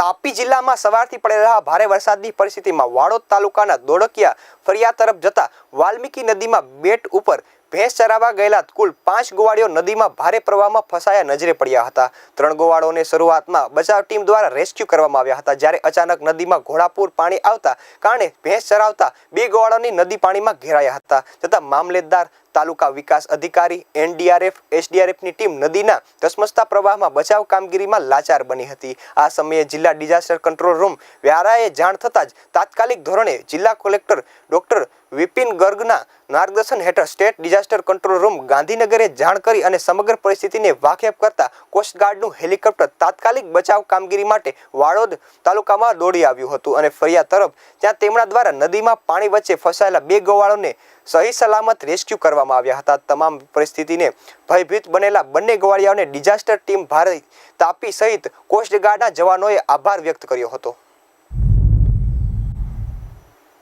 તાપી જિલ્લામાં સવારથી પડેલા ભારે વરસાદની પરિસ્થિતિમાં વાડોદ તાલુકાના દોડકિયા ફરિયા તરફ જતા વાલ્મીકી નદીમાં બેટ ઉપર ભેંસ ચરાવવા ગયેલા કુલ પાંચ ગોવાળીઓ નદીમાં ભારે પ્રવાહમાં ફસાયા નજરે પડ્યા હતા. ત્રણ ગોવાળોને શરૂઆતમાં બચાવ ટીમ દ્વારા રેસ્ક્યુ કરવામાં આવ્યા હતા, જ્યારે અચાનક નદીમાં ઘોડાપૂર પાણી આવતા કારણે ભેંસ ચરાવતા બે ગોવાળોની નદી પાણીમાં ઘેરાયા હતા. છતાં મામલેદાર તાલુકા વિકાસ અધિકારી, એનડીઆરએફ, એસડીઆરએફની ટીમ નદીના ધસમસતા પ્રવાહમાં બચાવ કામગીરીમાં લાચાર બની હતી. આ સમયે જિલ્લા ડિઝાસ્ટર કંટ્રોલ રૂમ વ્યારાએ જાણ થતાં જ તાત્કાલિક ધોરણે જિલ્લા કલેક્ટર ડોક્ટર વિપિન ગર્ગના માર્ગદર્શન હેઠળ સ્ટેટ ડિઝાસ્ટર કંટ્રોલ રૂમ ગાંધીનગરે જાણ કરી અને સમગ્ર પરિસ્થિતિને વાકેફ કરતા કોસ્ટગાર્ડનું હેલિકોપ્ટર તાત્કાલિક બચાવ કામગીરી માટે વાળોદ તાલુકામાં દોડી આવ્યું હતું અને ફરિયા તરફ ત્યાં તેમના દ્વારા નદીમાં પાણી વચ્ચે ફસાયેલા બે ગોવાળોને સહી સલામત રેસ્ક્યુ કરવામાં આવ્યા હતા. તમામ પરિસ્થિતિને ભયભીત બનેલા બંને ગવાળિયાઓને ડિઝાસ્ટર ટીમ ભારત તાપી સહિત કોસ્ટગાર્ડના જવાનોએ આભાર વ્યક્ત કર્યો હતો.